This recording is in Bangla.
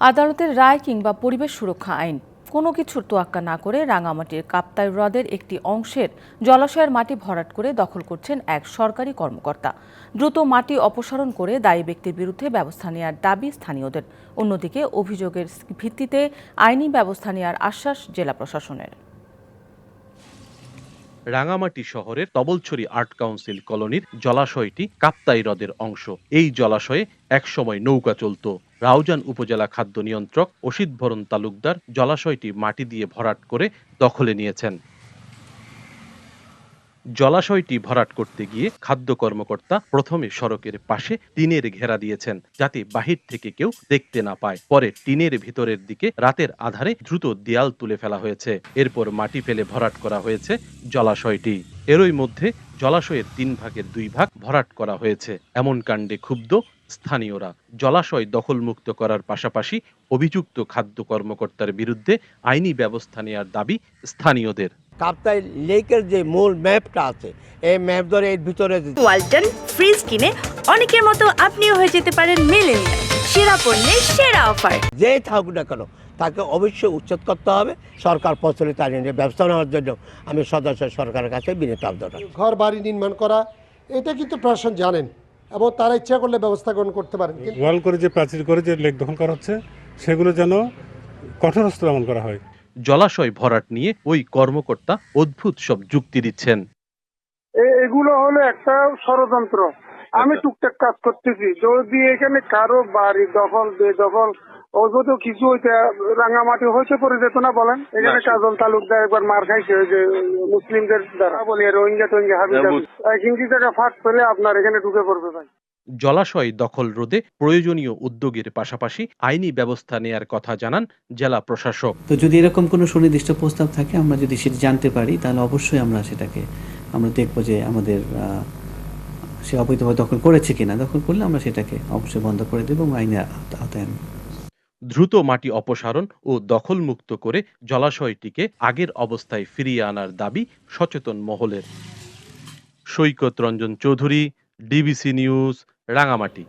আদালতের রায় কিংবা পরিবেশ সুরক্ষা আইন। কোনো কিছুর তোয়াক্কা না করে রাঙামাটির কাপ্তাই হ্রদের একটি অংশের জলাশয়ের মাটি ভরাট করে দখল করছেন এক সরকারি কর্মকর্তা। দ্রুত মাটি অপসারণ করে দায়ী ব্যক্তির বিরুদ্ধে ব্যবস্থা নেওয়ার দাবি স্থানীয়দের। অন্যদিকে অভিযোগের ভিত্তিতে আইনি ব্যবস্থা নেওয়ার আশ্বাস জেলা প্রশাসনের। রাঙামাটি শহরের তবলছড়ি আর্ট কাউন্সিল কলোনির জলাশয়টি কাপ্তাই হ্রদের অংশ। এই জলাশয়ে একসময় নৌকা চলত। রাউজান উপজেলা খাদ্য নিয়ন্ত্রক অসিত ভরণ তালুকদার জলাশয়টি মাটি দিয়ে ভরাট করে দখলে নিয়েছেন। জলাশয়টি ভরাট করতে গিয়ে খাদ্য কর্মকর্তা প্রথমে সড়কের পাশে টিনের ঘেরা দিয়েছেন, যাতে বাহির থেকে কেউ দেখতে না পায়। পরে টিনের ভিতরের দিকে রাতের আধারে দ্রুত দেয়াল তুলে ফেলা হয়েছে। এরপর মাটি ফেলে ভরাট করা হয়েছে জলাশয়টি। এরই মধ্যে জলাশয়ের তিন ভাগের দুই ভাগ ভরাট করা হয়েছে। এমন কাণ্ডে ক্ষুব্ধ স্থানীয়রা। জলাশয় দখলমুক্ত করার পাশাপাশি অভিযুক্ত খাদ্য কর্মকর্তার বিরুদ্ধে আইনি ব্যবস্থা নেওয়ার দাবি স্থানীয়দের। কাপ্তাই লেকের যে মূল ম্যাপটা আছে এই ম্যাপ ধরে এর ভিতরে ওয়ালটন ফ্রিজ কিনে অনেকের মতো আপনিও হয়ে যেতে পারেন মিলেনিয়াল। সেরা পণ্যের সেরা অফার। যে থাকুক না কেন তাকে অবশ্যই উচ্ছেদ করতে হবে। সরকার প্রচলিত আইনের ব্যবস্থা নেওয়ার জন্য আমি সদস্য সরকারের কাছে বিনীত আবেদন ঘর বাড়ি নির্মাণ করা এটা কিন্তু প্রশাসন জানেন এবং তারা ইচ্ছা করলে ব্যবস্থা গ্রহণ করতে পারেন। ওয়াল করে যে প্রাচীর করে যে লেক দখল করা হচ্ছে সেগুলো যেন কঠোরস্থ দমন করা হয়। জলাশয় ভরাট নিয়ে ওই কর্মকর্তা অদ্ভুত সব যুক্তি দিচ্ছেন। এগুলো হলো একটা ষড়যন্ত্র। আমি টুকটাক কাজ করতেছি। যদি এখানে কারও বাড়ি দখল বেদখল যদি কিছু হইতে রাঙামাটি হয়েছে পড়ে যেত না বলেন? এখানে কাজল তালুকদার একবার মার খাইছে যে মুসলিমদের দ্বারা। বলি রোহিঙ্গা টোহিঙ্গা হাবি হিন্দি জায়গা ফাঁক পেলে আপনার এখানে ঢুকে পড়বে ভাই। জলাশয় দখল রোধে প্রয়োজনীয় উদ্যোগের পাশাপাশি আইনি ব্যবস্থা নেয়ার কথা জানান জেলা প্রশাসক। তো যদি এরকম কোনো সুনির্দিষ্ট প্রস্তাব থাকে আমরা যদি সেটা জানতে পারি তাহলে অবশ্যই আমরা সেটাকে আমরা দেখব যে আমাদের সে অবৈধভাবে দখল করেছে কিনা। দখল করলে আমরা সেটাকে অবশ্যই বন্ধ করে দেবো এবং আইনে আওতা- আওতায় দ্রুত মাটি অপসারণ ও দখলমুক্ত করে জলাশয়টিকে আগের অবস্থায় ফিরিয়ে আনার দাবি সচেতন মহলের। Saikat Ranjan Chowdhury DBC news Rangamati.